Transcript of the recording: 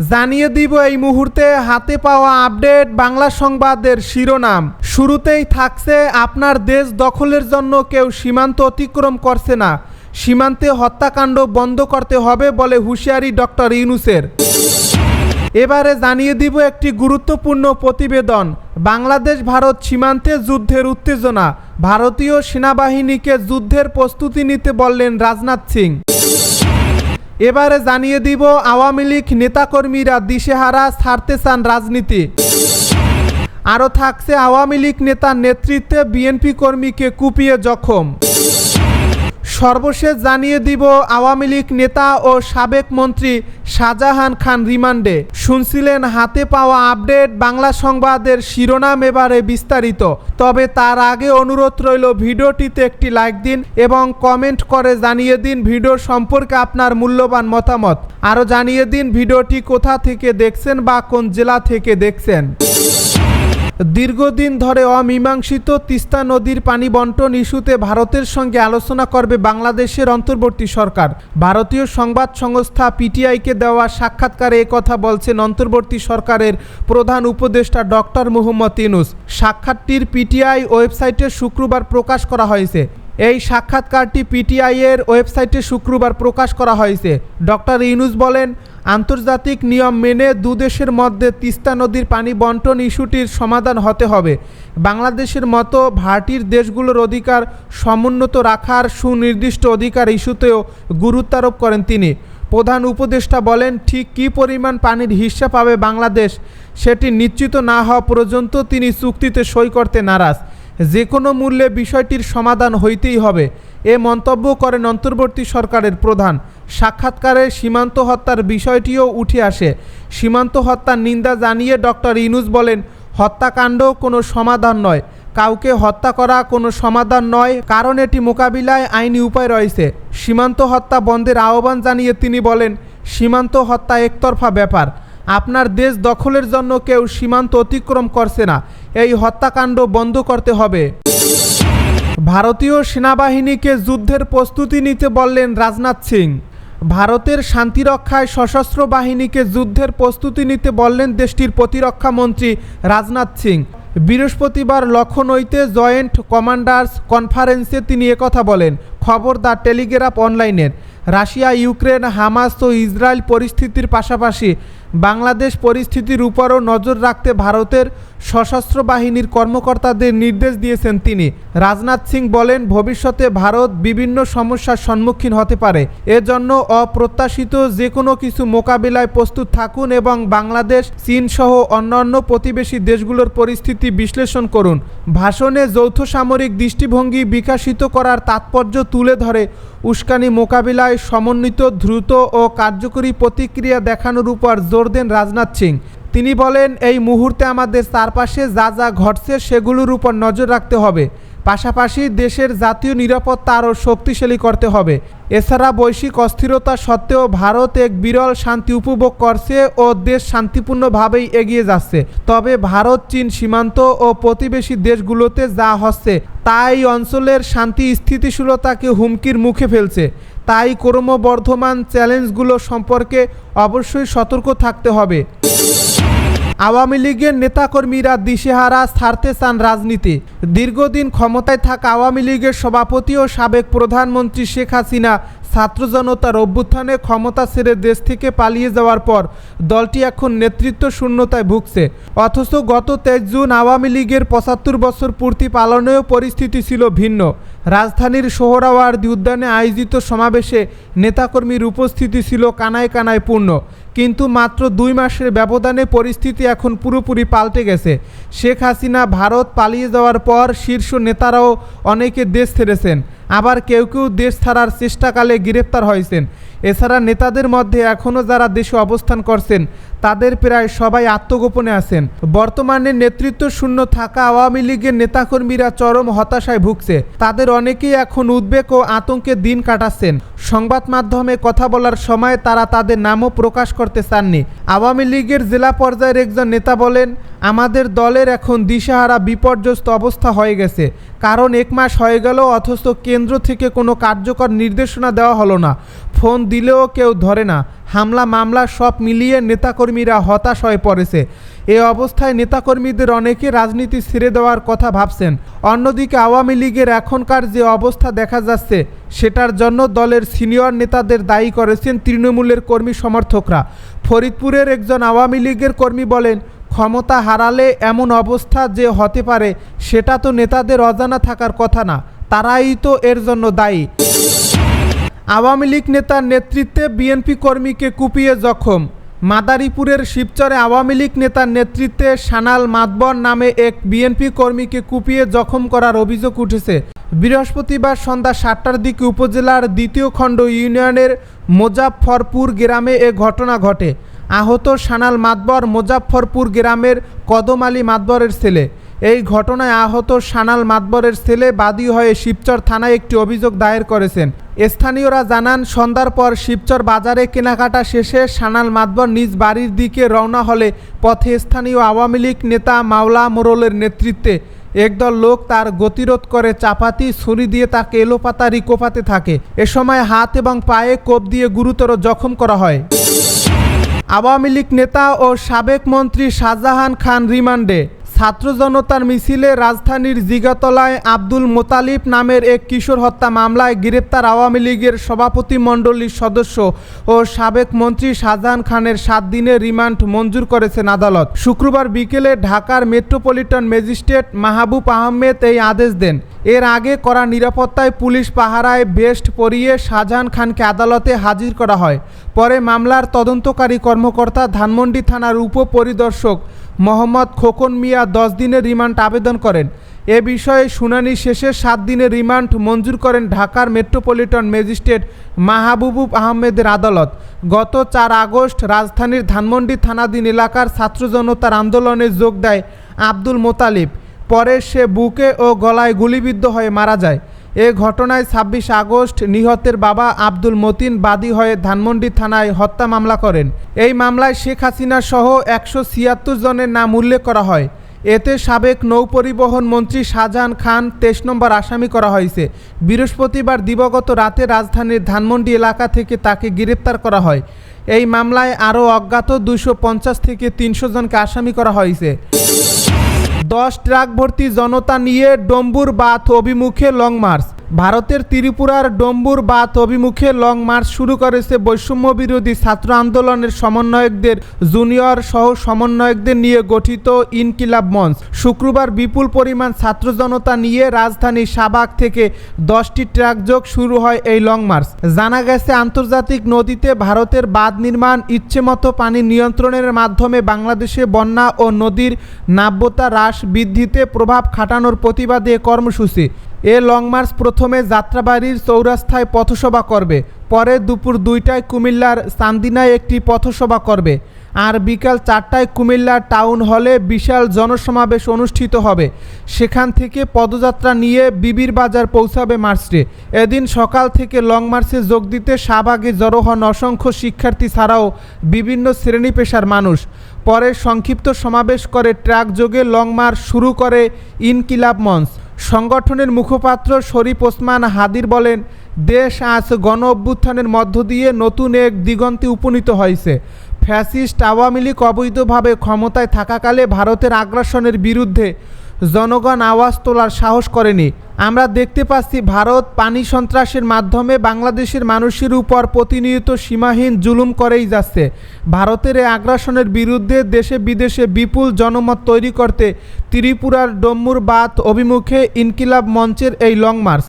জানিয়ে দিব এই মুহূর্তে হাতে পাওয়া আপডেট বাংলা সংবাদের শিরোনাম। শুরুতেই থাকছে, আপনার দেশ দখলের জন্য কেউ সীমান্ত অতিক্রম করছে না। সীমান্তে হত্যাকাণ্ড বন্ধ করতে হবে বলে হুঁশিয়ারি ডক্টর ইউনুসের। এবারে জানিয়ে দিব একটি গুরুত্বপূর্ণ প্রতিবেদন। বাংলাদেশ ভারত সীমান্তে যুদ্ধের উত্তেজনা। ভারতীয় সেনাবাহিনীকে যুদ্ধের প্রস্তুতি নিতে বললেন রাজনাথ সিং। এবারে জানিয়ে দিব, আওয়ামী লীগ নেতাকর্মীরা দিশেহারা ছাড়তে চান রাজনীতি। আরও থাকছে, আওয়ামী লীগ নেতার নেতৃত্বে বিএনপি কর্মীকে কুপিয়ে জখম। সর্বশেষ জানিয়ে দিব আওয়ামী লীগ নেতা ও সাবেক মন্ত্রী শাহজাহান খান রিমান্ডে। শুনছিলেন হাতে পাওয়া আপডেট, বাংলা সংবাদের শিরোনাম এবারে বিস্তারিত। তবে তার আগে অনুরোধ রইল ভিডিওটিতে একটি লাইক দিন এবং কমেন্ট করে জানিয়ে দিন ভিডিও সম্পর্কে আপনার মূল্যবান মতামত। আরও জানিয়ে দিন ভিডিওটি কোথা থেকে দেখছেন বা কোন জেলা থেকে দেখছেন। দীর্ঘদিন ধরে অমীমাংসিত তিস্তা নদীর পানি বন্টন ইস্যুতে ভারতের সঙ্গে আলোচনা করবে বাংলাদেশের অন্তর্বর্তী সরকার। ভারতীয় সংবাদ সংস্থা পিটিআইকে দেওয়া সাক্ষাৎকারে কথা বলছেন অন্তর্বর্তী সরকারের প্রধান উপদেষ্টা ডক্টর মুহম্মদ ইনুস সাক্ষাৎটির পিটিআই ওয়েবসাইটে শুক্রবার প্রকাশ করা হয়েছে। এই সাক্ষাৎকারটি পিটিআই এর ওয়েবসাইটে শুক্রবার প্রকাশ করা হয়েছে। ডক্টর ইনুস বলেন আন্তর্জাতিক নিয়ম মেনে দুদেশের মধ্যে তিস্তা নদীর পানি বন্টন ইস্যুটির সমাধান হতে হবে। বাংলাদেশের মতো ভাটির দেশগুলোর অধিকার সমুন্নত রাখার সুনির্দিষ্ট অধিকার ইস্যুতেও গুরুত্বারোপ করেন তিনি। প্রধান উপদেষ্টা বলেন, ঠিক কী পরিমাণ পানির হিস্সা পাবে বাংলাদেশ, সেটি নিশ্চিত না হওয়া পর্যন্ত তিনি চুক্তিতে সই করতে নারাজ। যে কোনো মূল্যে বিষয়টির সমাধান হইতেই হবে, এ মন্তব্য করেন অন্তর্বর্তী সরকারের প্রধান। সাক্ষাৎকারে সীমান্ত হত্যার বিষয়টিও উঠে আসে। সীমান্ত হত্যার নিন্দা জানিয়ে ডক্টর ইনুস বলেন হত্যাকাণ্ড কোনো সমাধান নয়। কাউকে হত্যা করা কোনো সমাধান নয়। কারণ এটি মোকাবিলায় আইনি উপায় রয়েছে। সীমান্ত হত্যা বন্ধের আহ্বান জানিয়ে তিনি বলেন, সীমান্ত হত্যা একতরফা ব্যাপার। আপনার দেশ দখলের জন্য কেউ সীমান্ত অতিক্রম করছে না। এই হত্যাকাণ্ড বন্ধ করতে হবে। ভারতীয় সেনাবাহিনীকে যুদ্ধের প্রস্তুতি নিতে বললেন রাজনাথ সিং। ভারতের শান্তিরক্ষায় সশস্ত্র বাহিনীকে যুদ্ধের প্রস্তুতি নিতে বললেন দেশটির প্রতিরক্ষা মন্ত্রী রাজনাথ সিং। বৃহস্পতিবার লখনৌতে জয়েন্ট কমান্ডার্স কনফারেন্সে তিনি একথা বলেন। খবর দ্য টেলিগ্রাফ অনলাইনের। রাশিয়া, ইউক্রেন, হামাস ও ইসরায়েল পরিস্থিতির পাশাপাশি বাংলাদেশ পরিস্থিতির উপরও নজর রাখতে ভারতের সশস্ত্র বাহিনীর কর্মকর্তাদের নির্দেশ দিয়েছেন তিনি। রাজনাথ সিং বলেন, ভবিষ্যতে ভারত বিভিন্ন সমস্যার সম্মুখীন হতে পারে। এজন্য অপ্রত্যাশিত যে কোনো কিছু মোকাবিলায় প্রস্তুত থাকুন এবং বাংলাদেশ, চীন সহ অন্যান্য প্রতিবেশী দেশগুলোর পরিস্থিতি বিশ্লেষণ করুন। ভাষণে যৌথ সামরিক দৃষ্টিভঙ্গি বিকাশিত করার তাৎপর্য তুলে ধরে উস্কানি মোকাবিলায় সমন্বিত দ্রুত ও কার্যকরী প্রতিক্রিয়া দেখানোর উপর জোর দেন রাজনাথ সিং। তিনি বলেন, এই মুহূর্তে আমাদের চারপাশে যা যা ঘটছে সেগুলোর উপর নজর রাখতে হবে। পাশাপাশি দেশের জাতীয় নিরাপত্তা আরও শক্তিশালী করতে হবে। এছাড়া বৈশ্বিক অস্থিরতা সত্ত্বেও ভারত এক বিরল শান্তি উপভোগ করছে ও দেশ শান্তিপূর্ণভাবেই এগিয়ে যাচ্ছে। তবে ভারত, চীন সীমান্ত ও প্রতিবেশী দেশগুলোতে যা হচ্ছে তা এই অঞ্চলের শান্তি স্থিতিশীলতাকে হুমকির মুখে ফেলছে। তাই ক্রমবর্ধমান চ্যালেঞ্জগুলো সম্পর্কে অবশ্যই সতর্ক থাকতে হবে। আওয়ামী লীগের নেতাকর্মীরা দিশেহারা ছাড়তে চান রাজনীতি। দীর্ঘদিন ক্ষমতায় থাকা আওয়ামী লীগের সভাপতি ও সাবেক প্রধানমন্ত্রী শেখ হাসিনা ছাত্র জনতার অভ্যুত্থানে ক্ষমতা ছেড়ে দেশ থেকে পালিয়ে যাওয়ার পর দলটি এখন নেতৃত্ব শূন্যতায় ভুগছে। অথচ গত তেইশ জুন আওয়ামী লীগের পঁচাত্তর বছর পূর্তি পালনেও পরিস্থিতি ছিল ভিন্ন। রাজধানীর সোহরাওয়ার্দী উদ্যানে আয়োজিত সমাবেশে নেতাকর্মীর উপস্থিতি ছিল কানায় কানায় পূর্ণ। কিন্তু মাত্র দুই মাসের ব্যবধানে পরিস্থিতি এখন পুরোপুরি পাল্টে গেছে। শেখ হাসিনা ভারত পালিয়ে যাওয়ার পর শীর্ষ নেতারাও অনেকে দেশ ছেড়েছেন। আবার কেউ কেউ দেশ ছাড়ার চেষ্টাকালে গ্রেপ্তার হয়েছেন। এছাড়া নেতাদের মধ্যে এখনও যারা দেশে অবস্থান করছেন তাদের প্রায় সবাই আত্মগোপনে আছেন। বর্তমানে নেতৃত্ব শূন্য থাকা আওয়ামী লীগের নেতাকর্মীরা চরম হতাশায় ভুগছে। তাদের অনেকেই এখন উদ্বেগ ও আতঙ্কে দিন কাটাচ্ছেন। সংবাদ মাধ্যমে কথা বলার সময় তারা তাদের নামও প্রকাশ করতে চাননি। আওয়ামী লীগের জেলা পর্যায়ের একজন নেতা বলেন, আমাদের দলের এখন দিশাহারা বিপর্যস্ত অবস্থা হয়ে গেছে। কারণ এক মাস হয়ে গেল, অথচ কেন্দ্র থেকে কোনো কার্যকর নির্দেশনা দেওয়া হলো না। ফোন দিলেও কেউ ধরে না। হামলা, মামলা সব মিলিয়ে নেতাকর্মীরা হতাশ হয়ে পড়েছে। এ অবস্থায় নেতাকর্মীদের অনেকে রাজনীতি ছেড়ে দেওয়ার কথা ভাবছেন। অন্যদিকে আওয়ামী লীগের এখনকার যে অবস্থা দেখা যাচ্ছে, সেটার জন্য দলের সিনিয়র নেতাদের দায়ী করেছেন তৃণমূলের কর্মী সমর্থকরা। ফরিদপুরের একজন আওয়ামী লীগের কর্মী বলেন, ক্ষমতা হারালে এমন অবস্থা যে হতে পারে, সেটা তো নেতাদের অজানা থাকার কথা না। তারাই তো এর জন্য দায়ী। আওয়ামী লীগ নেতার নেতৃত্বে বিএনপি কর্মীকে কুপিয়ে জখম। মাদারীপুরের শিবচরে আওয়ামী লীগ নেতার নেতৃত্বে সানাল মাতবর নামে এক বিএনপি কর্মীকে কুপিয়ে জখম করার অভিযোগ উঠেছে। বৃহস্পতিবার সন্ধ্যা সাতটার দিকে উপজেলার দ্বিতীয় খণ্ড ইউনিয়নের মোজাফফরপুর গ্রামে এ ঘটনা ঘটে। আহত সানাল মাতবর মোজাফফরপুর গ্রামের কদম আলী মাতবরের ছেলে। এই ঘটনায় আহত সানাল মাতবরের ছেলে বাদী হয়ে শিবচর থানায় একটি অভিযোগ দায়ের করেছেন। স্থানীয়রা জানান, সন্ধ্যার পর শিবচর বাজারে কেনাকাটা শেষে সানাল মাতবর নিজ বাড়ির দিকে রওনা হলে পথে স্থানীয় আওয়ামী লীগ নেতা মাওলা মোরলের নেতৃত্বে একদল লোক তার গতিরোধ করে চাপাতি, ছুরি দিয়ে তাকে এলোপাতারি কোপাতে থাকে। এ সময় হাত এবং পায়ে কোপ দিয়ে গুরুতর জখম করা হয়। আওয়ামী লীগ নেতা ও সাবেক মন্ত্রী শাহজাহান খান রিমান্ডে। ছাত্র জনতার মিছিলে রাজধানীর জিগাতলায় আব্দুল মোতালিব নামের এক কিশোর হত্যা মামলায় গ্রেপ্তার আওয়ামী লীগের সভাপতি মণ্ডলীর সদস্য ও সাবেক মন্ত্রী শাহজাহান খানের সাত দিনের রিমান্ড মঞ্জুর করেছেন আদালত। শুক্রবার বিকেলে ঢাকার মেট্রোপলিটন ম্যাজিস্ট্রেট মাহবুব আহমেদ এই আদেশ দেন। এর আগে করা নিরাপত্তায় পুলিশ পাহারায় বেস্ট পরিয়ে শাহজাহান খানকে আদালতে হাজির করা হয়। পরে মামলার তদন্তকারী কর্মকর্তা ধানমন্ডি থানার উপপরিদর্শক মোহাম্মদ খোকন মিয়া দশ দিনের রিমান্ড আবেদন করেন। এ বিষয়ে শুনানি শেষে সাত দিনের রিমান্ড মঞ্জুর করেন ঢাকার মেট্রোপলিটন ম্যাজিস্ট্রেট মাহবুবুব আহমেদের আদালত। গত চার আগস্ট রাজধানীর ধানমন্ডি থানাধীন এলাকার ছাত্র জনতার আন্দোলনে যোগ দেয় আব্দুল মোতালিব। পরে সে বুকে ও গলায় গুলিবিদ্ধ হয়ে মারা যায়। এ ঘটনায় ছাব্বিশ আগস্ট নিহতের বাবা আব্দুল মতিন বাদী হয়ে ধানমন্ডি থানায় হত্যা মামলা করেন। এই মামলায় শেখ হাসিনা সহ একশো ছিয়াত্তর জনের নাম উল্লেখ করা হয়। এতে সাবেক নৌপরিবহন মন্ত্রী শাহজাহান খান তেইশ নম্বর আসামি করা হয়েছে। বৃহস্পতিবার দিবগত রাতে রাজধানীর ধানমন্ডি এলাকা থেকে তাকে গ্রেপ্তার করা হয়। এই মামলায় আরও অজ্ঞাত দুশো থেকে তিনশো জনকে আসামি করা হয়েছে। দশ ট্রাক ভর্তি জনতা নিয়ে ডম্বুর বাথ অভিমুখে লং মার্চ। ভারতের ত্রিপুরার ডম্বুর বাথ অভিমুখে লং মার্চ শুরু করেছে বৈষম্য বিরোধী ছাত্র আন্দোলনের সমন্বয়কদের, জুনিয়র সহ সমন্বয়কদের নিয়ে গঠিত ইনকিলাব মঞ্চ। শুক্রবার বিপুল পরিমাণ ছাত্র জনতা নিয়ে রাজধানী শাবাগ থেকে দশটি ট্রাক যোগ শুরু হয় এই লং মার্চ। জানা গেছে, আন্তর্জাতিক নদীতে ভারতের বাঁধ নির্মাণ ইচ্ছেমতো পানি নিয়ন্ত্রণের মাধ্যমে বাংলাদেশে বন্যা ও নদীর নাব্যতা হ্রাস বৃদ্ধিতে প্রভাব খাটানোর প্রতিবাদে কর্মসূচি। এ লং মার্চ প্রথমে যাত্রাবাড়ির চৌরাস্তায় পথসভা করবে, পরে দুপুর দুইটায় কুমিল্লার চান্দিনায় একটি পথসভা করবে, আর বিকাল চারটায় কুমিল্লার টাউন হলে বিশাল জনসমাবেশ অনুষ্ঠিত হবে। সেখান থেকে পদযাত্রা নিয়ে বিবির বাজার পৌঁছাবে মার্চে। এদিন সকাল থেকে লং মার্চে যোগ দিতে শাহবাগে জড়ো হন অসংখ্য শিক্ষার্থী ছাড়াও বিভিন্ন শ্রেণি পেশার মানুষ। পরে সংক্ষিপ্ত সমাবেশ করে ট্রাক যোগে লং মার্চ শুরু করে ইনকিলাব মঞ্চ। সংগঠনের মুখপাত্র শরীফ ওসমান হাদির বলেন, দেশ আজ গণ অভ্যুত্থানের মধ্য দিয়ে নতুন এক দিগন্তে উপনীত হয়েছে। ফ্যাসিস্ট আওয়ামী লীগ অবৈধভাবে ক্ষমতায় থাকাকালে ভারতের আগ্রাসনের বিরুদ্ধে জনগণ আওয়াজ তোলার সাহস করেনি। আমরা দেখতে পাচ্ছি ভারত পানি সন্ত্রাসের মাধ্যমে বাংলাদেশের মানুষের উপর প্রতিনিয়ত সীমাহীন জুলুম করেই যাচ্ছে। ভারতের এই আগ্রাসনের বিরুদ্ধে দেশে বিদেশে বিপুল জনমত তৈরি করতে ত্রিপুরার ডম্মুর বাত অভিমুখে ইনকিলাব মঞ্চের এই লং মার্চ।